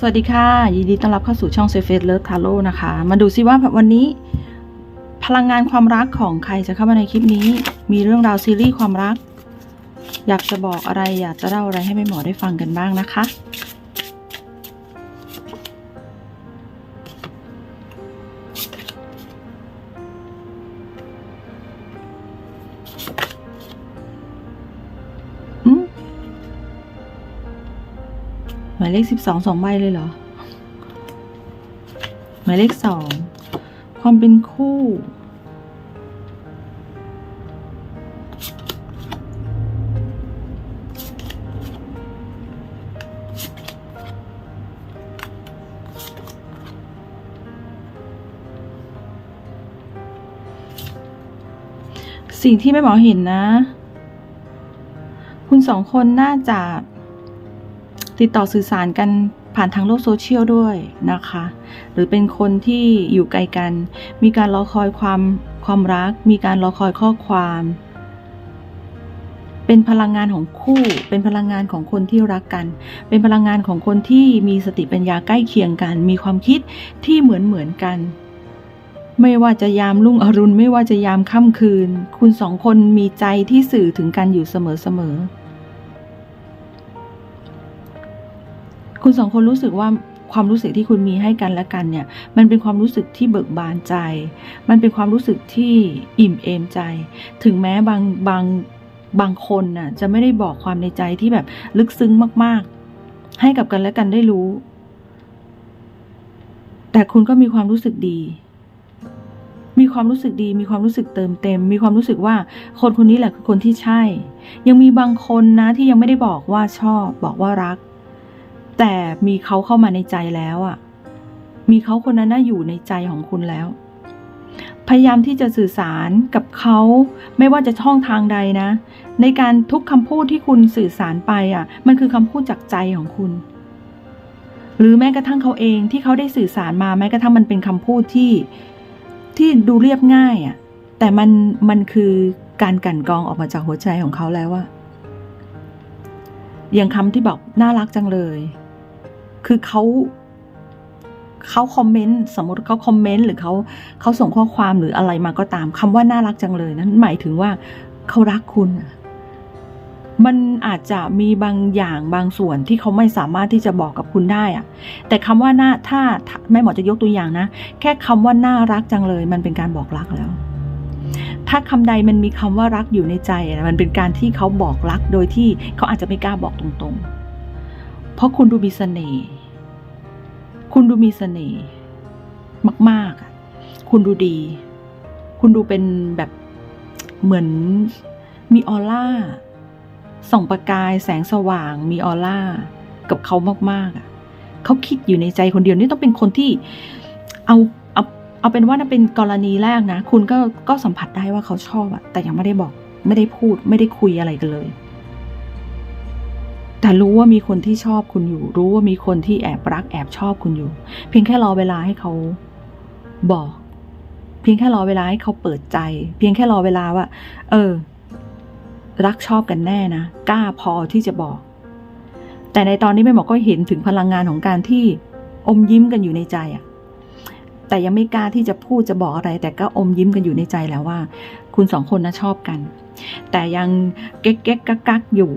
สวัสดีค่ะ ยินดีต้อนรับเข้าสู่ช่องเซฟเฟสเลิฟทาโร่นะคะ มาดูซิว่าวันนี้ พลังงานความรักของใครจะเข้ามาในคลิปนี้ มีเรื่องราวซีรีส์ความรัก อยากจะบอกอะไรอยากจะเล่าอะไรให้แม่หมอได้ฟังกันบ้างนะคะ มายเลขสิบสองสองใบเลยเหรอ หมายเลขสองความเป็นคู่สิ่งที่แม่หมอเห็นนะ คุณสองคนน่าจะ ติดต่อสื่อสารกันผ่านทางโลกโซเชียลด้วยนะคะ หรือเป็นคนที่อยู่ไกลกัน มีการรอคอยความความรัก มีการรอคอยข้อความ เป็นพลังงานของคู่ เป็นพลังงานของคนที่รักกัน เป็นพลังงานของคนที่มีสติปัญญาใกล้เคียงกัน มีความคิดที่เหมือนเหมือนกัน ไม่ว่าจะยามรุ่งอรุณ ไม่ว่าจะยามค่ำคืน คุณสองคนมีใจที่สื่อถึงกันอยู่เสมอๆ คุณสองคนรู้สึกว่าความรู้สึกที่คุณมีให้กันและกันเนี่ย มันเป็นความรู้สึกที่เบิกบานใจ มันเป็นความรู้สึกที่อิ่มเอมใจ ถึงแม้บางบางบางคนน่ะจะไม่ได้บอกความในใจที่แบบลึกซึ้งมาก ๆ ให้กับกันและกันได้รู้ แต่คุณก็มีความรู้สึกดี มีความรู้สึกดี มีความรู้สึกเติมเต็ม มีความรู้สึกว่าคนคนนี้แหละคือคนที่ใช่ ยังมีบางคนนะที่ยังไม่ได้บอกว่าชอบ บอกว่ารัก แต่มีเขาเข้ามาในใจแล้วอะ่ะ มีเขาคนนั้นน่าอยู่ในใจของคุณแล้ว พยายามที่จะสื่อสารกับเขาไม่ว่าจะช่องทางใดนะ ในการทุกคำพูดที่คุณสื่อสารไปอะ มันคือคำพูดจากใจของคุณ หรือแม้กระทั่งเขาเองที่เขาได้สื่อสารมาแม้กระทั่งมันเป็นคำพูดที่ที่ดูเรียบง่ายอะ แต่มันมันคือการกลั่นกรองออกมาจากหัวใจของเขาแล้วว่าอย่างคำที่บอกน่ารักจังเลย คือเขาเขาคอมเมนต์สมมติเขาคอมเมนต์หรือเขาเขาส่งข้อความหรืออะไรมาก็ตามคำว่าน่ารักจังเลยนั้นหมายถึงว่าเขารักคุณ มันอาจจะมีบางอย่างบางส่วนที่เขาไม่สามารถที่จะบอกกับคุณได้อะแต่คำว่าน่าถ้าถ้าแม่หมอจะยกตัวอย่างนะ แค่คำว่าน่ารักจังเลย มันเป็นการบอกรักแล้ว ถ้าคำใดมันมีคำว่ารักอยู่ในใจมันเป็นการที่เขาบอกรักโดยที่เขาอาจจะไม่กล้าบอกตรงๆ เพราะคุณดูมีเสน่ห์ คุณดูมีเสน่ห์มากๆอคุณดูดี คุณดูเป็นแบบเหมือนมีออร่า ส่องประกายแสงสว่าง มีออร่า กับเขามากๆอะเขาคิดอยู่ในใจคนเดียวนี่ต้องเป็นคนที่เอาเอาเอาเป็นว่านั่นเป็นกรณีแรกนะ คุณก็ก็สัมผัสได้ว่าเขาชอบอะแต่ยังไม่ได้บอก ไม่ได้พูด ไม่ได้คุยอะไรกันเลย แต่รู้ว่ามีคนที่ชอบคุณอยู่ รู้ว่ามีคนที่แอบรักแอบชอบคุณอยู่ เพียงแค่รอเวลาให้เขาบอก เพียงแค่รอเวลาให้เขาเปิดใจ เพียงแค่รอเวลาว่า เออ รักชอบกันแน่นะกล้าพอที่จะบอก แต่ในตอนนี้แม่หมอก็เห็นถึงพลังงานของการที่อมยิ้มกันอยู่ในใจอะแต่ยังไม่กล้าที่จะพูดจะบอกอะไร แต่ก็อมยิ้มกันอยู่ในใจแล้วว่า คุณสองคนนะชอบกัน แต่ยังเก๊กเก๊กกักกักอยู่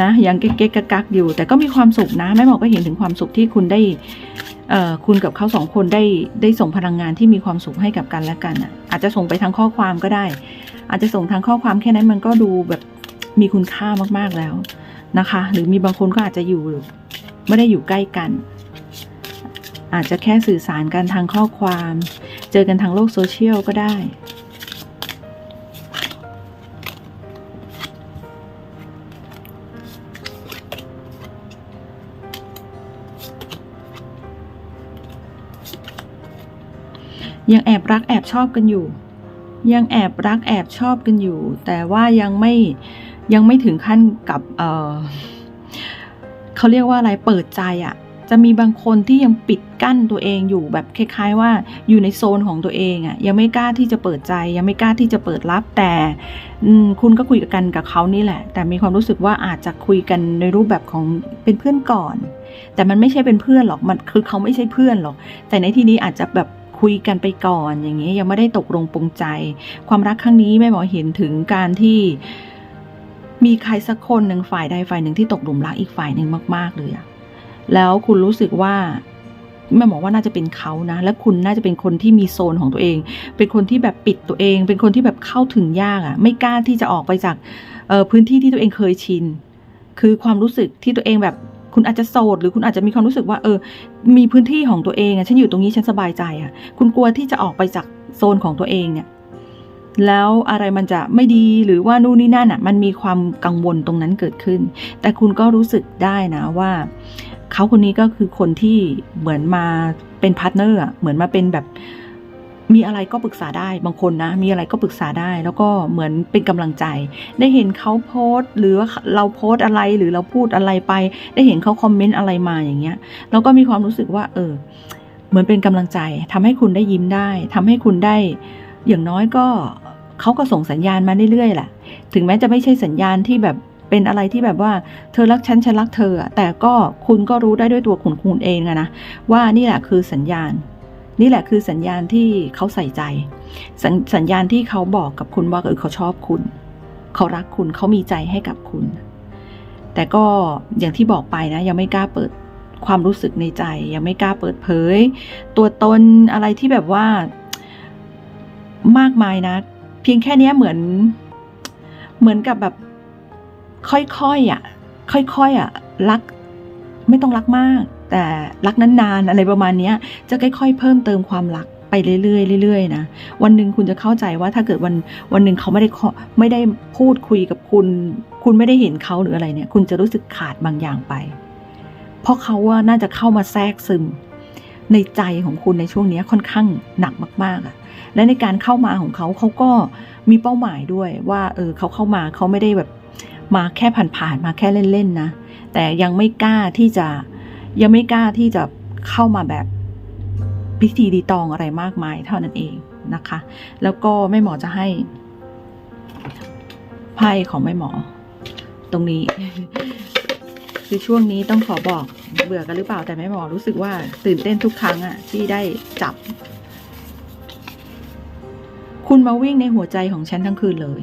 นะยังเก๊กกะกักอยู่ แต่ก็มีความสุขนะแม่หมอก็เห็นถึงความสุขที่คุณได้คุณกับเขาสองคนได้ได้ส่งพลังงานที่มีความสุขให้กับกันและกันอะอาจจะส่งไปทางข้อความก็ได้ อาจจะส่งทางข้อความแค่นั้นมันก็ดูแบบมีคุณค่ามากๆแล้วนะคะ หรือมีบางคนก็อาจจะอยู่ไม่ได้อยู่ใกล้กัน อาจจะแค่สื่อสารกันทางข้อความ เจอกันทางโลกโซเชียลก็ได้ ยังแอบรักแอบชอบกันอยู่ ยังแอบรักแอบชอบกันอยู่ แต่ว่ายังไม่ยังไม่ถึงขั้นกับเออเขาเรียกว่าอะไรเปิดใจอะ่ะจะมีบางคนที่ยังปิดกั้นตัวเองอยู่แบบคล้าย ๆ ว่าอยู่ในโซนของตัวเองอะ่ะยังไม่กล้าที่จะเปิดใจ ยังไม่กล้าที่จะเปิดรับ แต่คุณก็คุยกันกับเขานี่แหละ แต่มีความรู้สึกว่าอาจจะคุยกันในรูปแบบของเป็นเพื่อนก่อน แต่มันไม่ใช่เป็นเพื่อนหรอกมันคือเขาไม่ใช่เพื่อนหรอก แต่ในที่นี้อาจจะแบบ คุยกันไปก่อนอย่างนี้ยังไม่ได้ตกลงปรงใจ ความรักครั้งนี้แม่หมอเห็นถึงการที่มีใครสักคนหนึ่งฝ่ายใดฝ่ายหนึ่งที่ตกหลุมรักอีกฝ่ายหนึ่งมาก ๆ เลยอะแล้วคุณรู้สึกว่าแม่หมอว่าน่าจะเป็นเขานะ และคุณน่าจะเป็นคนที่มีโซนของตัวเอง เป็นคนที่แบบปิดตัวเอง เป็นคนที่แบบเข้าถึงยากอะไม่กล้าที่จะออกไปจากพื้นที่ที่ตัวเองเคยชิน คือความรู้สึกที่ตัวเองแบบ คุณอาจจะโสดหรือคุณอาจจะมีความรู้สึกว่าเออ มีพื้นที่ของตัวเองอะฉันอยู่ตรงนี้ฉันสบายใจอะคุณกลัวที่จะออกไปจากโซนของตัวเองเนี่ย แล้วอะไรมันจะไม่ดีหรือว่านู่นนี่นั่นอะมันมีความกังวลตรงนั้นเกิดขึ้น แต่คุณก็รู้สึกได้นะว่าเขาคนนี้ก็คือคนที่เหมือนมาเป็นพาร์ทเนอร์อะเหมือนมาเป็นแบบ มีอะไรก็ปรึกษาได้บางคนนะ มีอะไรก็ปรึกษาได้ แล้วก็เหมือนเป็นกำลังใจ ได้เห็นเขาโพสต์ หรือเราโพสต์อะไรหรือเราพูดอะไรไป ได้เห็นเขาคอมเมนต์อะไรมาอย่างเงี้ยแล้วก็มีความรู้สึกว่า เออ เหมือนเป็นกำลังใจทำให้คุณได้ยิ้มได้ทำให้คุณได้ อย่างน้อยก็เขาก็ส่งสัญญาณมาเรื่อยๆแหละถึงแม้จะไม่ใช่สัญญาณที่แบบเป็นอะไรที่แบบว่าเธอรักฉันฉันรักเธอ แต่ก็คุณก็รู้ได้ด้วยตัวคุณคุณเองอะนะว่านี่แหละคือสัญญาณ นี่แหละคือสัญญาณที่เขาใส่ใจสสัญญาณที่เขาบอกกับคุณว่าเออเขาชอบคุณ เขารักคุณเขามีใจให้กับคุณ แต่ก็อย่างที่บอกไปนะ ยังไม่กล้าเปิดความรู้สึกในใจ ยังไม่กล้าเปิดเผย ตัวตนอะไรที่แบบว่ามากมายนะ เพียงแค่นี้เหมือน เหมือนกับแบบค่อยๆอะ ค่อยๆอะ รัก ไม่ต้องรักมาก แต่รักนานๆอะไรประมาณนี้จะค่อยๆ เพิ่มเติมความรักไปเรื่อยๆเรื่อยๆนะวันหนึ่งคุณจะเข้าใจว่าถ้าเกิดวันวันหนึ่งเขาไม่ได้ไม่ได้พูดคุยกับคุณ คุณไม่ได้เห็นเขาหรืออะไรเนี่ย คุณจะรู้สึกขาดบางอย่างไป เพราะเขาว่าน่าจะเข้ามาแทรกซึม ในใจของคุณในช่วงนี้ค่อนข้างหนักมากๆอะและในการเข้ามาของเขาเขาก็มีเป้าหมายด้วย ว่าเออเขาเข้ามาเขาไม่ได้แบบมาแค่ผ่านๆมาแค่เล่นๆนะแต่ยังไม่กล้าที่จะ ยังไม่กล้าที่จะเข้ามาแบบพิธีดีตองอะไรมากมายเท่านั้นเองนะคะ แล้วก็แม่หมอจะให้ไพ่ของแม่หมอ ตรงนี้ คือช่วงนี้ต้องขอบอกเบื่อกันหรือเปล่าแต่แม่หมอรู้สึกว่าตื่นเต้นทุกครั้งอะที่ได้จับ คุณมาวิ่งในหัวใจของฉันทั้งคืนเลย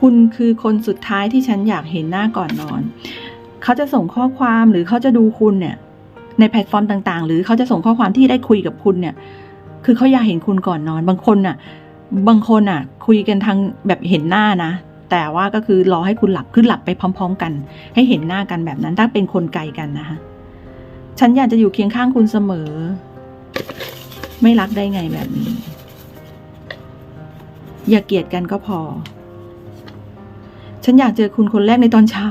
คุณคือคนสุดท้ายที่ฉันอยากเห็นหน้าก่อนนอน เขาจะส่งข้อความหรือเขาจะดูคุณเนี่ย ในแพลตฟอร์มต่าง ๆ หรือเขาจะส่งข้อความที่ได้คุยกับคุณเนี่ย คือเขาอยากเห็นคุณก่อนนอน บางคนน่ะ บางคนน่ะ คุยกันทางแบบเห็นหน้านะ แต่ว่าก็คือรอให้คุณหลับคือหลับไปพร้อม ๆ กัน ให้เห็นหน้ากันแบบนั้นถ้าเป็นคนไกลกันนะคะฉันอยากจะอยู่เคียงข้างคุณเสมอ ไม่รักได้ไงแบบนี้ อย่าเกลียดกันก็พอ ฉันอยากเจอคุณคนแรกในตอนเช้า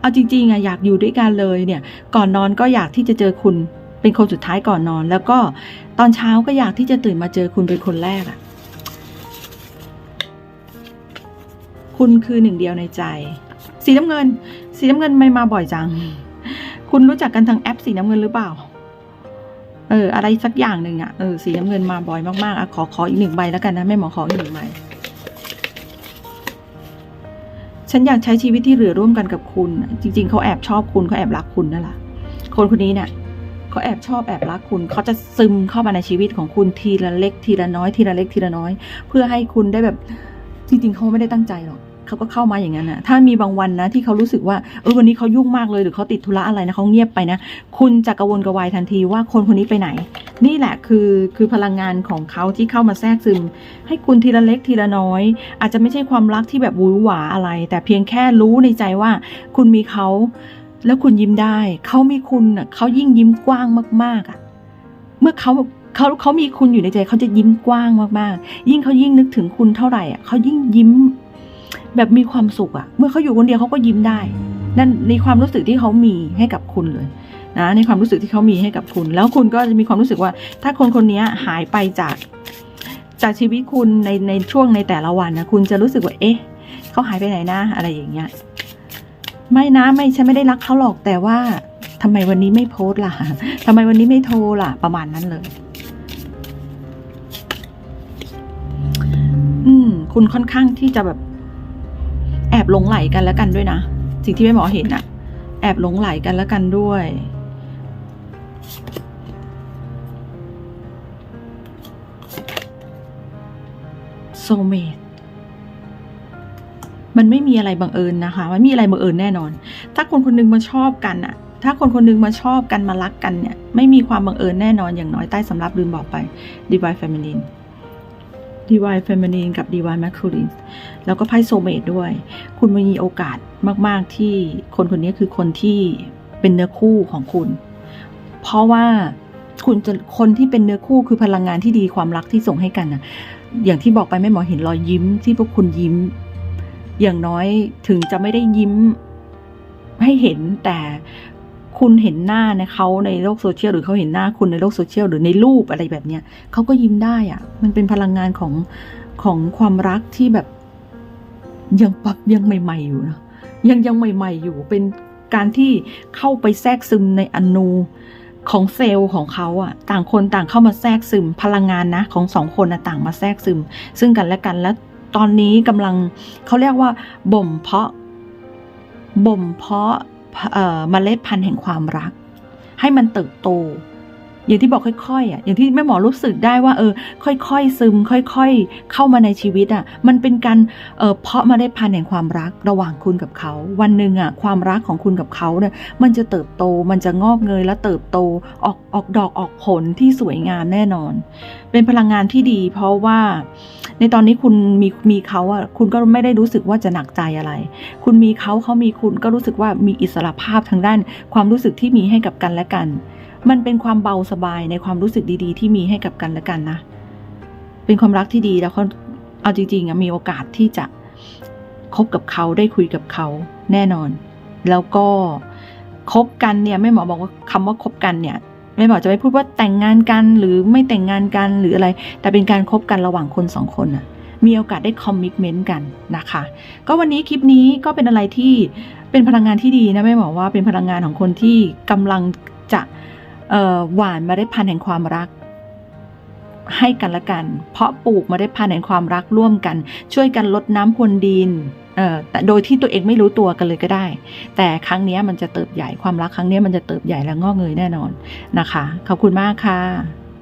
เอาจริงๆอะอยากอยู่ด้วยกันเลยเนี่ย ก่อนนอนก็อยากที่จะเจอคุณเป็นคนสุดท้ายก่อนนอน แล้วก็ตอนเช้าก็อยากที่จะตื่นมาเจอคุณเป็นคนแรกอะคุณคือหนึ่งเดียวในใจ สีน้ำเงิน สีน้ำเงินไม่มาบ่อยจัง คุณรู้จักกันทางแอปสีน้ำเงินหรือเปล่า เออ อะไรสักอย่างหนึ่งอะเออ สีน้ำเงินมาบ่อยมากๆอะขอขออีกหนึ่งใบแล้วกันนะแม่หมอขออีกหนึ่งใบ ฉันอยากใช้ชีวิตที่เหลือร่วมกันกับคุณ จริง ๆเขาแอบชอบคุณเขาแอบรักคุณนั่นแหละคนคนนี้เนี่ยเขาแอบชอบแอบรักคุณเขาจะซึมเข้ามาในชีวิตของคุณทีละเล็กทีละน้อยทีละเล็กทีละน้อย เพื่อให้คุณได้แบบจริงๆเขาไม่ได้ตั้งใจหรอก เขาก็เข้ามาอย่างนั้นนะถ้ามีบางวันนะที่เขารู้สึกว่าเออวันนี้เขายุ่งมากเลยหรือเขาติดธุระอะไรนะเขาเงียบไปนะ คุณจะกระวนกระวายทันทีว่าคนคนนี้ไปไหน นี่แหละคือคือพลังงานของเขาที่เข้ามาแทรกซึม ให้คุณทีละเล็กทีละน้อย อาจจะไม่ใช่ความรักที่แบบวือหวาอะไร แต่เพียงแค่รู้ในใจว่า คุณมีเขา แล้วคุณยิ้มได้ เขามีคุณอะเขายิ่งยิ้มกว้างมากๆอะเมื่อเขาเขาเขามีคุณอยู่ในใจเขาจะยิ้มกว้างมากๆ ยิ่งเขายิ่งนึกถึงคุณเท่าไหร่อะเขายิ่งยิ้ม แบบมีความสุขอะเมื่อเขาอยู่คนเดียวเขาก็ยิ้มได้ นั่นในความรู้สึกที่เขามีให้กับคุณเลยนะในความรู้สึกที่เขามีให้กับคุณ แล้วคุณก็จะมีความรู้สึกว่า ถ้าคนคนนี้หายไปจากจากชีวิตคุณในในช่วงในแต่ละวันนะคุณจะรู้สึกว่าเอ๊ะเขาหายไปไหนนะอะไรอย่างเงี้ยไม่นะไม่ฉันไม่ได้รักเขาหรอกแต่ว่าทำไมวันนี้ไม่โพสต์ล่ะทำไมวันนี้ไม่โทรล่ะ ประมาณนั้นเลย อืม คุณค่อนข้างที่จะแบบ แอบหลงไหลกันแล้วกันด้วยนะ สิ่งที่แม่หมอเห็นอะแอบหลงไหลกันแล้วกันด้วย โซเมตมันไม่มีอะไรบังเอิญนะคะ มันมีอะไรบังเอิญแน่นอน ถ้าคนคนหนึงมาชอบกันอะถ้าคนคนหนึงมาชอบกันมารักกันเนี่ย ไม่มีความบังเอิญแน่นอนอย่างน้อยใต้สำรับลืมบอกไป divine feminine divine feminine กับ divine masculine แล้วก็ไพ่โซเมตด้วย คุณมีโอกาสมาก ๆ ที่คนคนนี้คือคนที่เป็นเนื้อคู่ของคุณ เพราะว่าคุณจะคนที่เป็นเนื้อคู่คือพลังงานที่ดีความรักที่ส่งให้กันนะอย่างที่บอกไปแม่หมอเห็นรอยยิ้มที่พวกคุณยิ้ม อย่างน้อยถึงจะไม่ได้ยิ้มให้เห็นแต่ คุณเห็นหน้าในเขาในโลกโซเชียลหรือเขาเห็นหน้าคุณในโลกโซเชียลหรือในรูปอะไรแบบเนี้ยเขาก็ยิ้มได้อะมันเป็นพลังงานของของความรักที่แบบยังปักยังใหม่ ๆ อยู่นะยังยังใหม่ ๆ อยู่เป็นการที่เข้าไปแทรกซึมในอนูของเซลล์ของเขาอะต่างคนต่างเข้ามาแทรกซึมพลังงานนะ ของสองคนนะต่างมาแทรกซึม ซึ่งกันและกันแล้วตอนนี้กำลังเขาเรียกว่าบ่มเพาะบ่มเพาะ เเมล็ดพันธุ์แห่งความรัก ให้มันเติบโต อย่างที่บอกค่อยๆอะอย่างที่แม่หมอรู้สึกได้ว่า เออ ค่อยๆซึม ค่อย ๆ เข้ามาในชีวิตอะ มันเป็นการเออเพาะมาได้พันแห่งความรักระหว่างคุณกับเขา วันหนึ่งอะความรักของคุณกับเขาเนี่ยมันจะเติบโตมันจะงอกเงยและเติบโตออกออกดอกออกผลที่สวยงามแน่นอน เป็นพลังงานที่ดี เพราะว่า ในตอนนี้คุณมีมีเขาอะคุณก็ไม่ได้รู้สึกว่าจะหนักใจอะไร คุณมีเขาเขามีคุณก็รู้สึกว่ามีอิสระภาพทางด้าน ความรู้สึกที่มีให้กับกันและกัน มันเป็นความเบาสบายในความรู้สึกดีๆ ที่มีให้กับกันและกันนะ เป็นความรักที่ดีแล้วเขาเอาจริงๆอะมีโอกาสที่จะคบกับเขาได้คุยกับเขาแน่นอน แล้วก็คบกันเนี่ยไม่หมอบอกว่าคำว่าคบกันเนี่ยไม่หมอจะไม่พูดว่าแต่งงานกันหรือไม่แต่งงานกันหรืออะไร แต่เป็นการคบกันระหว่างคนสองคนอะมีโอกาสได้คอมมิชเมนต์กันนะคะ ก็วันนี้คลิปนี้ก็เป็นอะไรที่เป็นพลังงานที่ดีนะไม่บอว่าเป็นพลังงานของคนที่กำลังจะ หวานเมาได้พันธุ์แห่งความรัก ให้กันและกัน เพราะปลูกเมาได้พันธุ์แห่งความรักร่วมกัน ช่วยกันลดน้ำพรวนดินเออแต่โดยที่ตัวเองไม่รู้ตัวกันเลยก็ได้ แต่ครั้งนี้มันจะเติบใหญ่ความรักครั้งนี้มันจะเติบใหญ่และงอกเงยแน่นอนนะคะ ขอบคุณมากค่ะ